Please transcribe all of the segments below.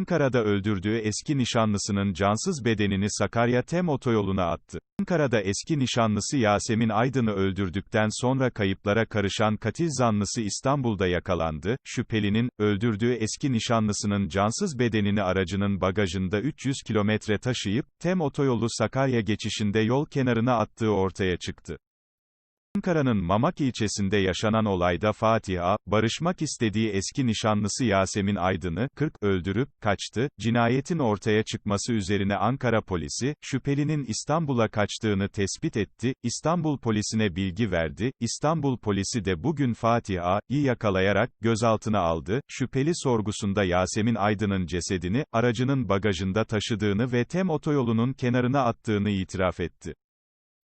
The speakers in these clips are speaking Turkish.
Ankara'da öldürdüğü eski nişanlısının cansız bedenini Sakarya Tem otoyoluna attı. Ankara'da eski nişanlısı Yasemin Aydın'ı öldürdükten sonra kayıplara karışan katil zanlısı İstanbul'da yakalandı. Şüphelinin, öldürdüğü eski nişanlısının cansız bedenini aracının bagajında 300 kilometre taşıyıp, Tem otoyolu Sakarya geçişinde yol kenarına attığı ortaya çıktı. Ankara'nın Mamak ilçesinde yaşanan olayda Fatih A., barışmak istediği eski nişanlısı Yasemin Aydın'ı, 40, öldürüp, kaçtı. Cinayetin ortaya çıkması üzerine Ankara polisi, şüphelinin İstanbul'a kaçtığını tespit etti, İstanbul polisine bilgi verdi, İstanbul polisi de bugün Fatih A.'yı yakalayarak, gözaltına aldı, şüpheli sorgusunda Yasemin Aydın'ın cesedini, aracının bagajında taşıdığını ve Tem otoyolunun kenarına attığını itiraf etti.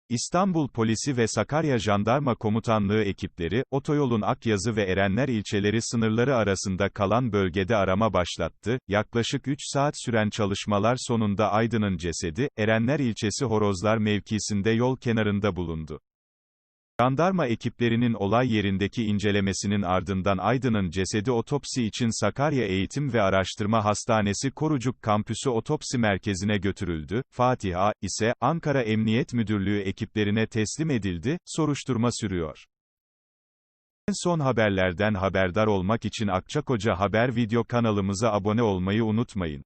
İstanbul Polisi ve Sakarya Jandarma Komutanlığı ekipleri, otoyolun Akyazı ve Erenler ilçeleri sınırları arasında kalan bölgede arama başlattı. Yaklaşık 3 saat süren çalışmalar sonunda Aydın'ın cesedi, Erenler ilçesi Horozlar mevkisinde yol kenarında bulundu. Jandarma ekiplerinin olay yerindeki incelemesinin ardından Aydın'ın cesedi otopsi için Sakarya Eğitim ve Araştırma Hastanesi Korucuk Kampüsü Otopsi Merkezi'ne götürüldü. Fatih A. ise Ankara Emniyet Müdürlüğü ekiplerine teslim edildi. Soruşturma sürüyor. En son haberlerden haberdar olmak için Akçakoca Haber video kanalımıza abone olmayı unutmayın.